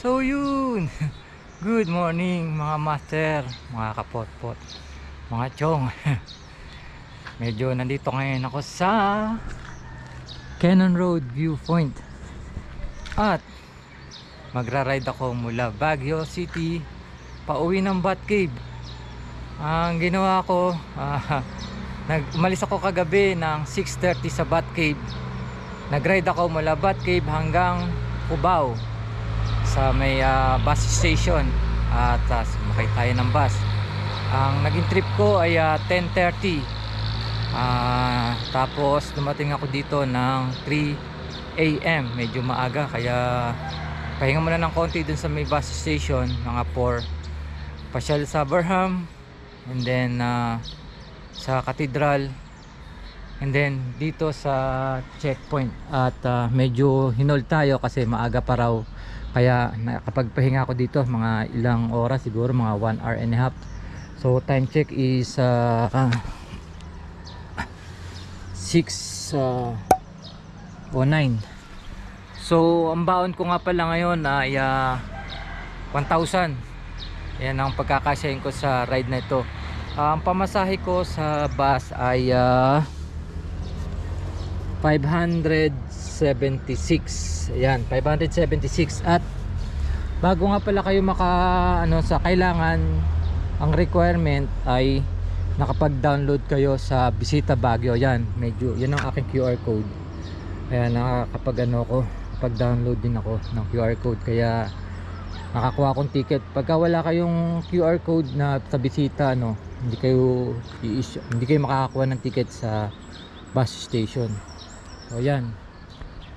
So yun. Good morning mga master, mga kapotpot, mga chong. Medyo nandito ngayon ako sa Cannon Road Viewpoint. At magra-ride ako mula Baguio City pauwi ng Bat Cave. Ang ginawa ko, nag umalis ako kagabi ng 6:30 sa Bat Cave. Nag-ride ako mula Bat Cave hanggang Cubao sa may ah, bus station at uh, sumakay tayo ng bus. Ang naging trip ko ay ah, 10.30 Ah, tapos dumating ako dito ng 3 a.m. medyo maaga kaya pahinga muna ng konti dun sa may bus station mga 4 pasyal sa Burham and then ah, sa Cathedral and then dito sa checkpoint. At ah, medyo hinol tayo kasi maaga pa raw kaya nakapagpahinga ako dito mga ilang oras siguro mga 1 hour and a half. So time check is uh, uh, 6 uh, 09 so ang baon ko nga pala ngayon ay uh, 1,000 yan ang pagkakasyahin ko sa ride na ito. Ah, ang pamasahe ko sa bus ay uh, 576 ayan 576 at bago nga pala kayo maka ano sa kailangan ang requirement ay nakapag-download kayo sa Bisita Baguio. Yan medyo yan ang aking QR code. Ayan nakakapag ano ko pag-download din ako ng QR code. Kaya nakakuha akong ticket. Pagka wala kayong QR code na sa bisita ano hindi kayo hindi kayo makakakuha ng ticket sa bus station. So yan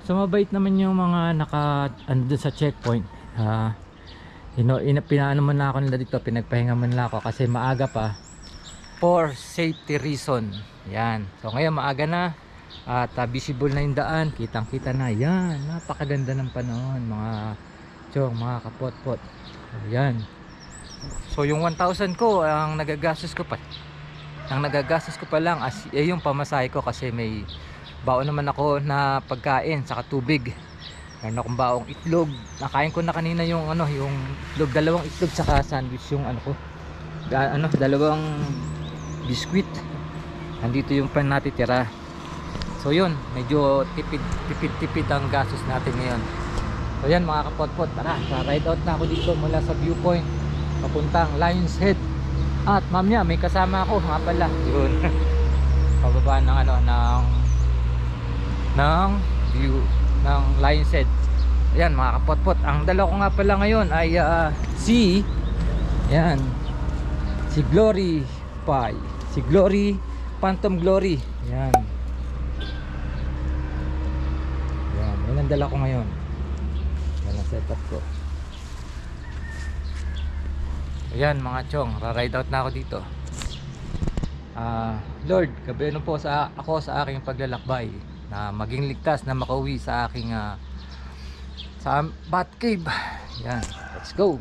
so mabait naman yung mga naka ano sa checkpoint. Ah you know, ina, pinaano man na ako nila dito pinagpahinga man na ako kasi maaga pa. For safety reason. Yan. So ngayon maaga na. At ah, visible na yung daan. Kitang kita na. Yan. Napakaganda ng panahon mga chong mga kapot-pot. Yan. So yung 1,000 ko ang nagagastos ko pa ang nagagastos ko pa lang as, eh, yung pamasahe ko kasi may baon naman ako na pagkain saka tubig. Meron akong baong itlog. Nakain ko na kanina yung ano yung itlog. Dalawang itlog saka sandwich yung ano ko. Ga, ano dalawang biskwit. Nandito yung pan natitira. So yun. Medyo tipid tipid tipid ang gastos natin ngayon. So yan mga kapotpot. Tara ride out na ako dito mula sa viewpoint. Papuntang Lions Head. At mamaya may kasama ako. Nga pala. Yun. Pababa ng ano ng ng view ng Lions Head ayan mga kapotpot. Ang dala ko nga pala ngayon ay ah, si yan si Glory Pi si Glory Phantom Glory. Yan yan yan ang dala ko ngayon. Yan ang setup ko. Ayan mga chong ra-ride out na ako dito. Ah, Lord, gabayan po sa ako sa aking paglalakbay na maging ligtas na makauwi sa aking ah, sa Bat Cave. Yan, let's go.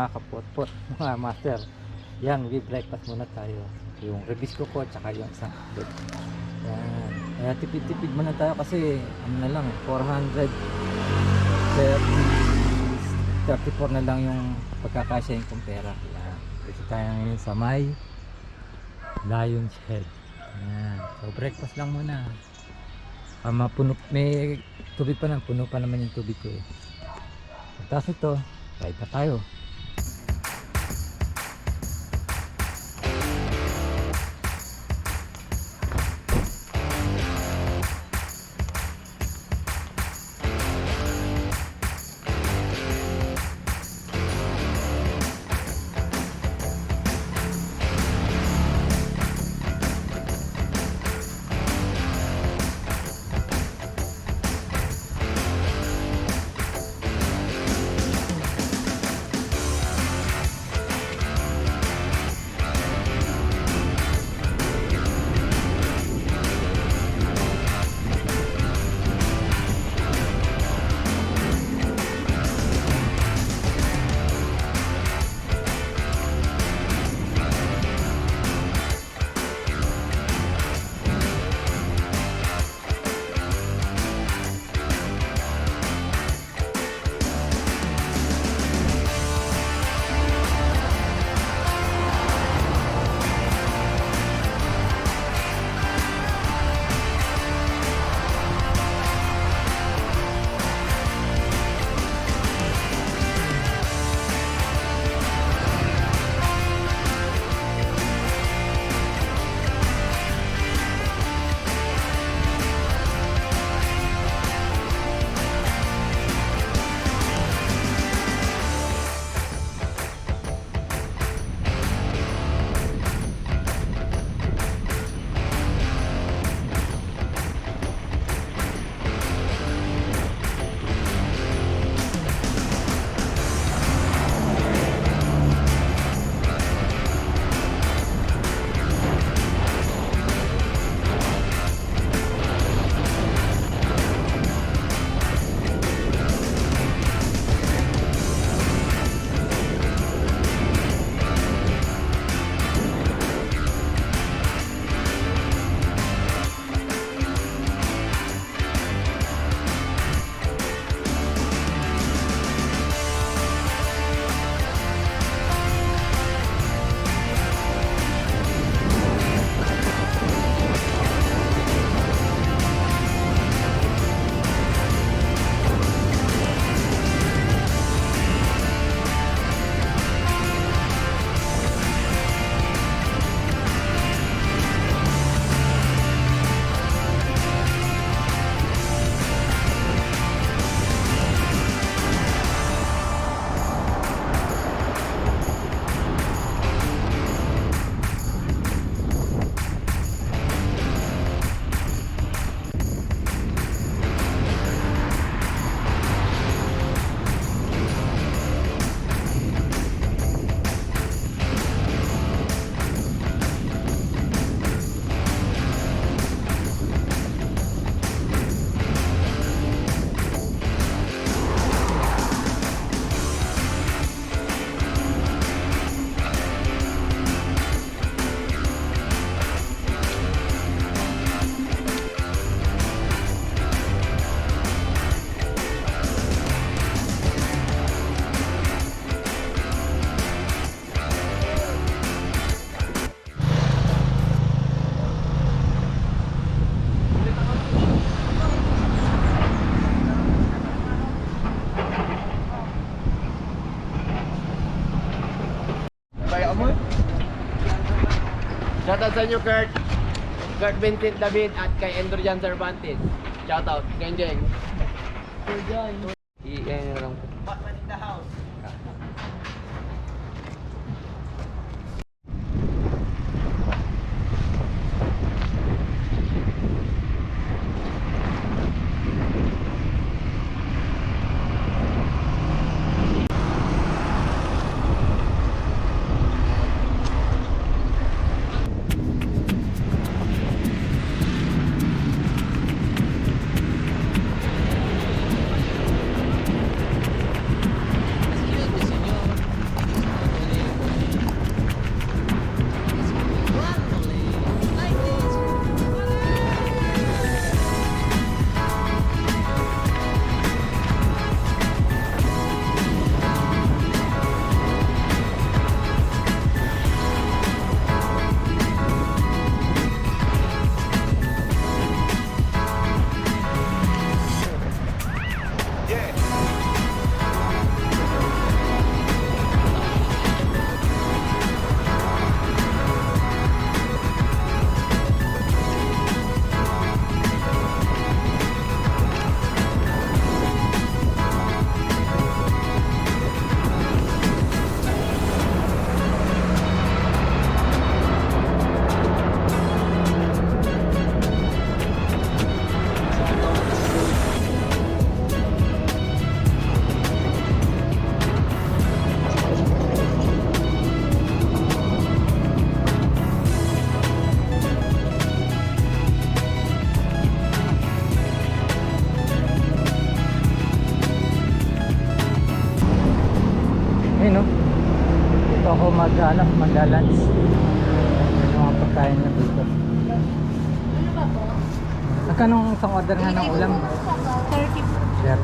Mga kapot-pot mga master. Yan we breakfast muna tayo. Yung ribisco ko tsaka yung isang yan. Kaya tipid-tipid muna tayo kasi ano na lang 400 34 na lang yung pagkakasya kong pera yan. Dito tayo ngayon sa may Lion's Head. Yan. So breakfast lang muna. Ah, mapuno, may tubig pa lang, puno pa naman yung tubig ko eh. Tapos ito, ride na tayo. Shoutout sa inyo, Kurt. Kurt Vincent David at kay Endorian Cervantes. Shoutout. Genjeng. I-ano lang po.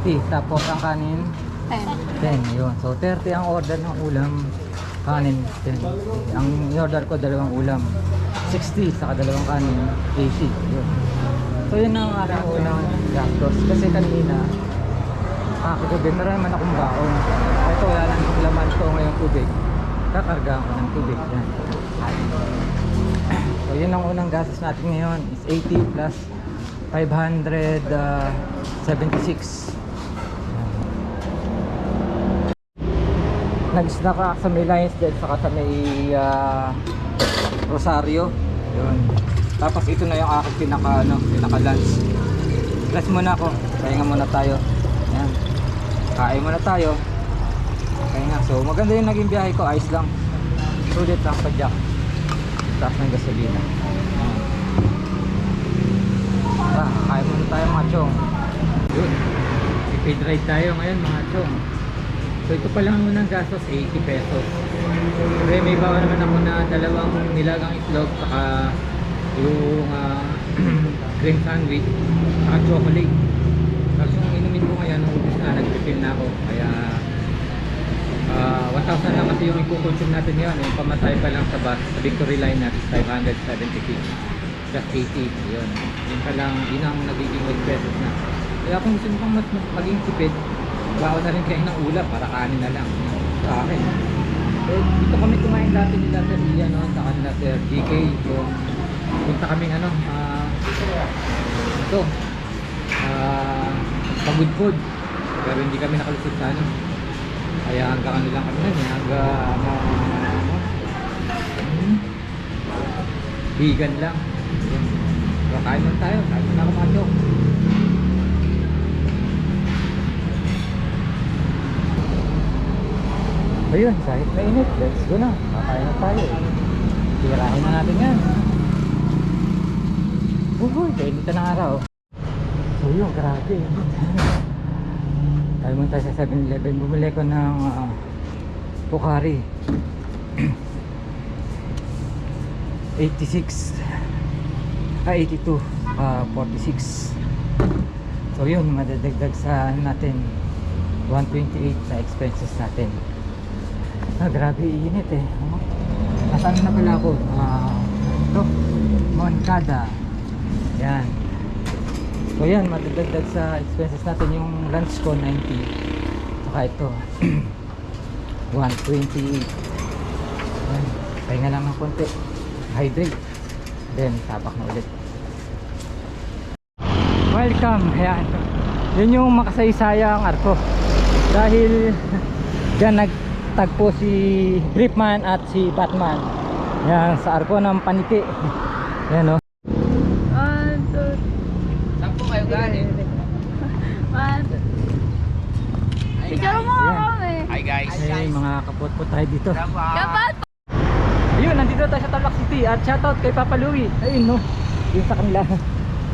30 30. Tapos ang kanin, 10. 10. Yun. So 30 ang order ng ulam. Kanin, 10. Ang in-order ko, dalawang ulam. 60 saka dalawang kanin, 80. Yun. So yun ang aking unang gastos. Kasi kanina, kakagabi, marami man akong baon. Ito, wala lang yung laman ko ngayong tubig. Kakarga ko ng tubig. Yan. So yun ang unang gastos natin ngayon is 80 plus 576. Nag-snack ako sa may Lions Den saka sa may ah, Rosario. Yun. Tapos ito na yung aking pinaka ano, pinaka lunch. Rest muna ako. Pahinga muna tayo. Yan. Kain muna tayo. Pahinga. So maganda yung naging biyahe ko. Ayos lang. Sulit lang sa jack. Taas ng gasolina. Tara, kain muna tayo mga chong. Yun. Paid ride tayo ngayon mga chong. So ito pa lang unang gastos 80 pesos. Pero may bawa naman ako na dalawang nilagang itlog saka yung ah, cream sandwich saka chocolate. Tapos yung inumin ko ngayon, ubus na, nag-refill na ako. Kaya ah 1,000 lang kasi yung i-consume natin ngayon. Yung pamatay pa lang sa bus, sa Victory Line natin 576 just 80 yun yun pa lang yun ang nagiging 8 pesos na kaya kung gusto nyo pang mas- maging tipid bawa na rin kayo ng ulam para kanin na lang. Sa akin. Eh, dito kami kumain dati nila Sir Ian no, sa kanila Sir GK yung punta kaming ano ah ito. Ah pagudpod pero hindi kami nakalusot sa ano. Kaya hanggang ano lang kami nun eh hanggang ano, ano, vegan lang. So, kain lang tayo. Kain muna ako mga ayun kahit mainit let's go na. Kakain na tayo. Tirahin na natin yan. Uy kainit na araw. So yun grabe. Tayo muna sa 7-Eleven bumili ko ng uh, Pocari. 86 ah 82 ah 46 so yun madadagdag sa ano natin 128 na expenses natin ah grabe init eh. Oh. nasaan na pala ako? Ah ito Moncada. Yan. So yan madadagdag sa expenses natin yung lunch ko 90 saka ito 128 yan pahinga lang ng konti. Hydrate. Then tapak na ulit. Welcome. Ayan. Yun yung makasaysayang arko. Dahil dyan nagtagpo si Briefman at si Batman yan sa arko ng paniti yan o One, two, Saan po kayo galing? one. Picture mo Ayan. kami. Hi guys. ay mga kapot-pot tayo dito Dapat. Ayun, nandito tayo sa Tarlac City at shoutout kay Papa Louie. Ayun no, yun sa kanila.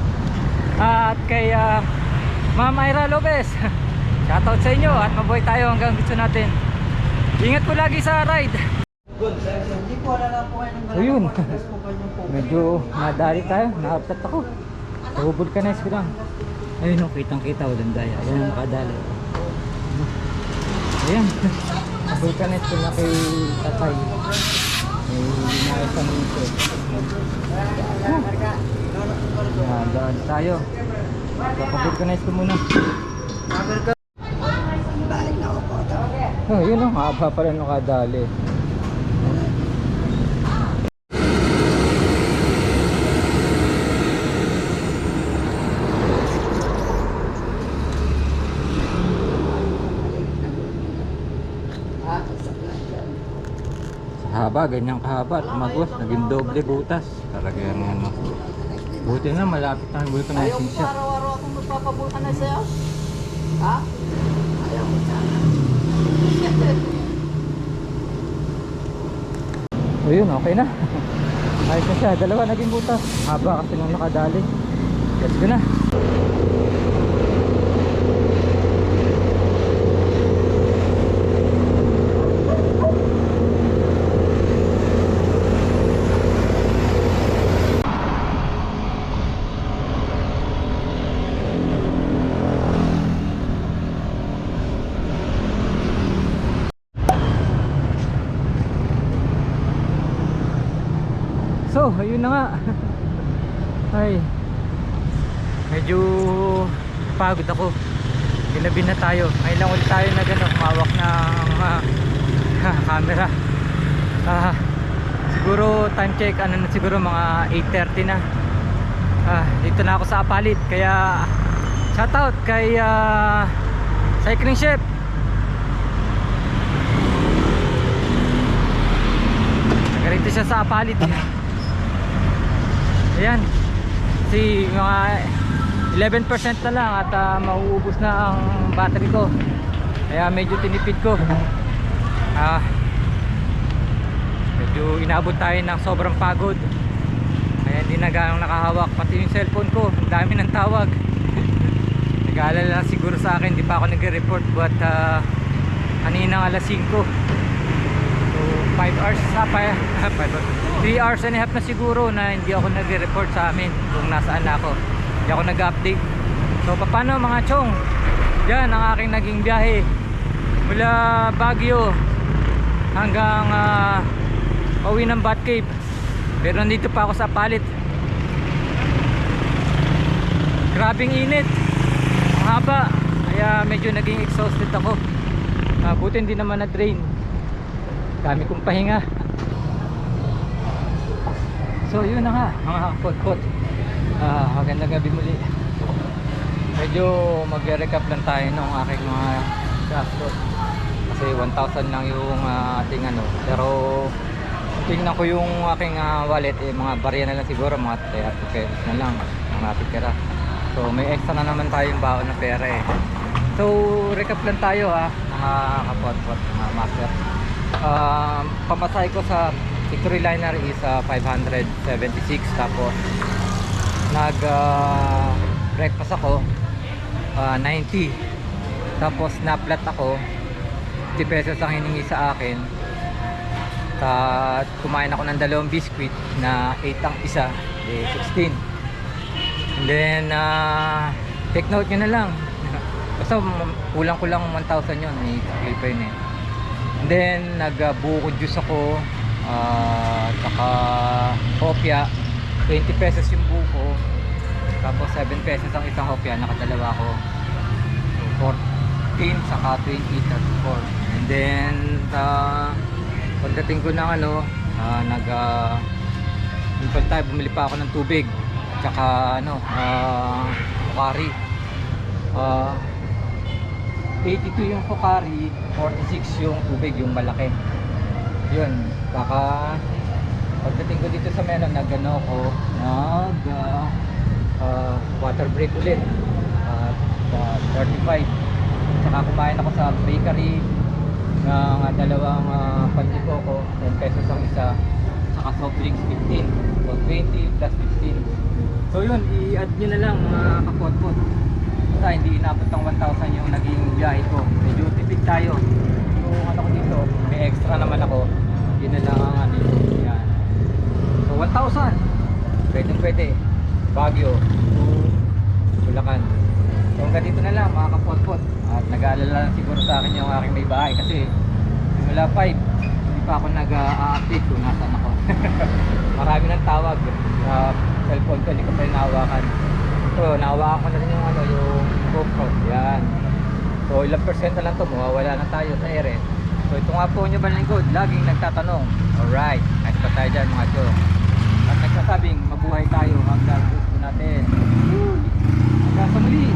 At kay ah, Ma'am Ira Lopez. Shoutout sa inyo at mabuhay tayo hanggang gusto natin. Ingat po lagi sa ride. Ayun. Medyo nadali tayo, naaptat ako. So, vulcanize ko lang. Ayun no, kitang kita walang daya. Ayun ang nakadali. Ayan. Vulcanize ko na kay tatay. May naisang ito. Yan, daan tayo. Papapulcanize ko muna. Oh, yun ang haba pala nung kadali. Haba, ganyan kahaba. Tumagos, naging doble butas. Talaga yan ano. Buti na, malapit na ang vulcanizing shop. araw-araw akong magpapabulkan na sa'yo. Ha? So yun, okay na. Ayos na siya. Dalawa naging butas. Haba kasi nung nakadali. Let's go na. Na nga. Ay. Medyo pagod ako. Ginabi na tayo. Ngayon lang ulit tayo na gano'n. Humawak ng ah, camera. Ah, siguro time check ano na siguro mga 8.30 na. Ah, dito na ako sa Apalit. Kaya shoutout kay ah, Cycling Chef. Nagarito siya sa Apalit. Ayan. Kasi mga 11% na lang at ah, mauubos na ang battery ko. Kaya medyo tinipid ko. Ah, medyo inabot tayo ng sobrang pagod. Kaya hindi na ganong nakahawak. Pati yung cellphone ko, ang dami ng tawag. Nag-aalala lang siguro sa akin, di pa ako nag-report but uh, kaninang alas 5. So 5 hours sa pa 3 hours and a half na siguro na hindi ako nagre-report sa amin kung nasaan na ako. Hindi ako nag-update. So paano mga chong? Yan ang aking naging biyahe mula Baguio hanggang uh, pauwi ng Batcave. Pero nandito pa ako sa palit. Grabing init. Ang haba. Kaya medyo naging exhausted ako. Uh, buti hindi naman na-drain. Dami kong pahinga. So yun na nga mga pot-pot. Ah, magandang gabi muli. Medyo magre-recap lang tayo ng aking mga gastos. Kasi 1,000 lang yung ah, ating ano. Pero tingnan ko yung aking ah, wallet eh, mga barya na lang siguro mga 30 pesos na lang ang natitira. So may extra na naman tayong baon na pera eh. So recap lang tayo ha mga kapot-pot, mga master. Um, pamasahe ko sa Victory Liner is ah, 576 tapos nag ah, breakfast ako ah, 90 tapos naplat ako 50 pesos ang hiningi sa akin. At kumain ako ng dalawang biscuit na 8 ang isa eh, 16 and then uh, take note nyo na lang. Basta kulang kulang 1,000 yun sakli pa yun. eh then nagbuko juice ako uh, saka hopya 20 pesos yung buko tapos 7 pesos ang isang hopya nakadalawa ko so 14 saka 20 34 and then uh, pagdating ko ng ano uh, nag uh, yung tayo bumili pa ako ng tubig tsaka ano uh, Pocari uh, 82 yung Pocari 46 yung tubig yung malaki. Yun kaka pagdating ko dito sa Melon nag ano ako nag uh, uh, water break ulit at uh, 35 saka kumain ako sa bakery ng uh, dalawang uh, panliko ko 10 pesos ang isa. Saka soft drinks 15 so 20 plus 15 so yun i-add nyo na lang mga kapot-pot basta hindi inabot ng 1,000 yung naging biyahe ko. Medyo tipid tayo. Yung ano ko dito may extra naman ako. Yun na lang ang ano yan. So 1,000 pwede pwede. Baguio to Bulacan. So hanggang dito na lang mga kapot-pot. At nag-aalala lang siguro sa akin yung aking may bahay kasi simula 5 hindi pa ako nag-update kung nasaan ako. Marami ng tawag. Sa cellphone ko hindi ko pa rin nahawakan So, nahawakan ko na rin yung ano, yung GoPro. Yan. So, ilang percent na lang to, mawawala na tayo sa ere. So, ito nga po nyo ba ng good? Laging nagtatanong. Alright, nice pa tayo dyan mga chong. At nagsasabing, mabuhay tayo hanggang gusto natin. Hanggang sa muli.